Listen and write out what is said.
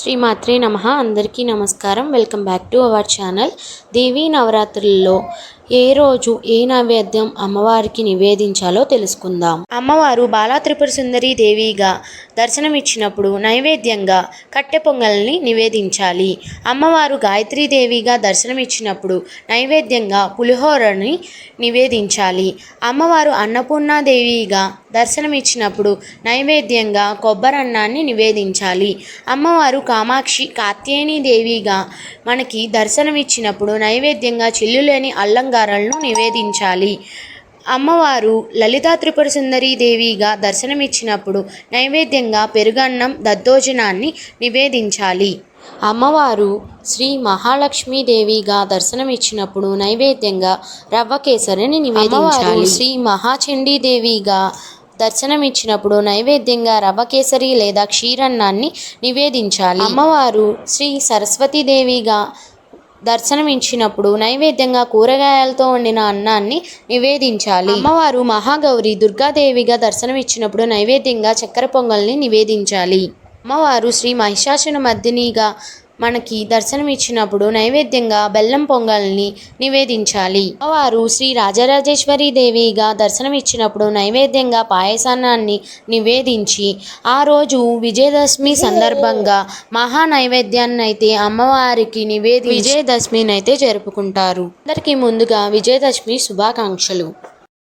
శ్రీమాత్రే నమ. అందరికీ నమస్కారం. Welcome back to our channel. Devi నవరాత్రుల్లో ఏ రోజు ఏ నైవేద్యం అమ్మవారికి నివేదించాలో తెలుసుకుందాం. అమ్మవారు బాలా త్రిపుర సుందరి దేవిగా దర్శనమిచ్చినప్పుడు నైవేద్యంగా కట్టె పొంగల్ని నివేదించాలి. అమ్మవారు గాయత్రీ దేవిగా దర్శనమిచ్చినప్పుడు నైవేద్యంగా పులిహోరని నివేదించాలి. అమ్మవారు అన్నపూర్ణాదేవిగా దర్శనమిచ్చినప్పుడు నైవేద్యంగా కొబ్బరన్నాన్ని నివేదించాలి. అమ్మవారు కామాక్షి కాత్యాయని దేవిగా మనకి దర్శనమిచ్చినప్పుడు నైవేద్యంగా చిల్లులేని అల్లంగారాలను నివేదించాలి. అమ్మవారు లలితా త్రిపుర సుందరి దేవిగా దర్శనమిచ్చినప్పుడు నైవేద్యంగా పెరుగన్నం దద్దోజనాన్ని నివేదించాలి. అమ్మవారు శ్రీ మహాలక్ష్మీదేవిగా దర్శనమిచ్చినప్పుడు నైవేద్యంగా రవ్వ కేసరిని నివేదించాలి. శ్రీ మహాచండీ దేవిగా దర్శనమిచ్చినప్పుడు నైవేద్యంగా రవ్వ కేసరి లేదా క్షీరన్నాన్ని నివేదించాలి. అమ్మవారు శ్రీ సరస్వతీదేవిగా దర్శనమిచ్చినప్పుడు నైవేద్యంగా కూరగాయలతో వండిన అన్నాన్ని నివేదించాలి. అమ్మవారు మహాగౌరి దుర్గాదేవిగా దర్శనమిచ్చినప్పుడు నైవేద్యంగా చక్కెర పొంగల్ని నివేదించాలి. అమ్మవారు శ్రీ మహిషాసున మర్దినిగా మనకి దర్శనమిచ్చినప్పుడు నైవేద్యంగా బెల్లం పొంగల్ని నివేదించాలి. అమ్మవారు శ్రీ రాజరాజేశ్వరి దేవిగా దర్శనమిచ్చినప్పుడు నైవేద్యంగా పాయసాన్ని నివేదించి ఆ రోజు విజయదశమి సందర్భంగా మహా నైవేద్యాన్ని అయితే అమ్మవారికి నివేది విజయదశమిని అయితే జరుపుకుంటారు. అందరికీ ముందుగా విజయదశమి శుభాకాంక్షలు.